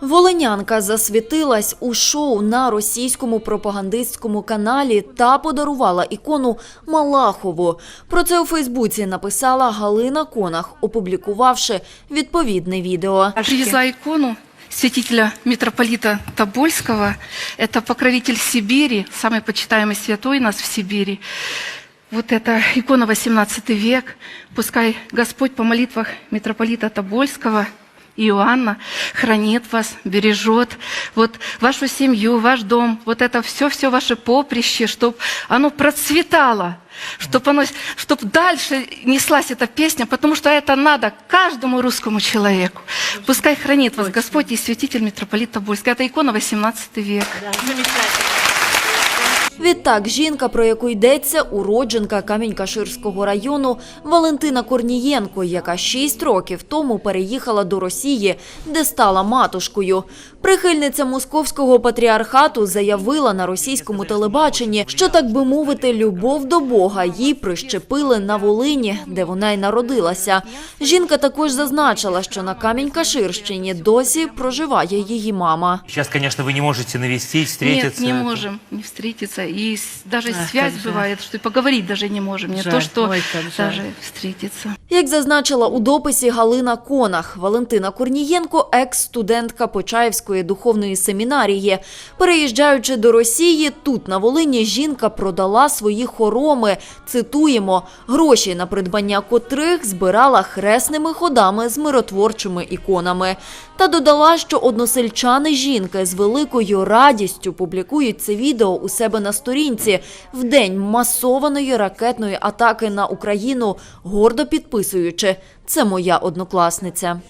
Волинянка засвітилась у шоу на російському пропагандистському каналі та подарувала ікону Малахову. Про це у Фейсбуці написала Галина Конах, опублікувавши відповідне відео. Привезла икону святителя митрополита Тобольского. Это покровитель Сибири, самый почитаемый святой у нас в Сибири. Вот эта икона 18 век. Пускай Господь по молитвах митрополита Тобольского Иоанна хранит вас, бережет вот вашу семью, ваш дом, вот это все-все ваше поприще, чтобы оно процветало, чтобы оно, чтоб дальше неслась эта песня, потому что это надо каждому русскому человеку. Пускай хранит вас Господь и святитель митрополит Тобольский. Это икона 18 век. Відтак, жінка, про яку йдеться, уродженка Камінь-Каширського району Валентина Корнієнко, яка шість років тому переїхала до Росії, де стала матушкою. Прихильниця московського патріархату заявила на російському телебаченні, що так би мовити, любов до Бога їй прищепили на Волині, де вона й народилася. Жінка також зазначила, що на Камінь-Каширщині досі проживає її мама. Сейчас, конечно, вы не можете навестить, встретиться. Нет, не можем не встретиться. И даже Ах, связь как бывает, что и поговорить даже не можем. Не Жаль, то, что ой, даже встретиться. Як зазначила у дописі Галина Конах, Валентина Корнієнко – екс-студентка Почаївської духовної семінарії. Переїжджаючи до Росії, тут на Волині жінка продала свої хороми, цитуємо, гроші на придбання котрих збирала хресними ходами з миротворчими іконами. Та додала, що односельчани жінки з великою радістю публікують це відео у себе на сторінці в день масованої ракетної атаки на Україну, гордо підписуючи «Це моя однокласниця».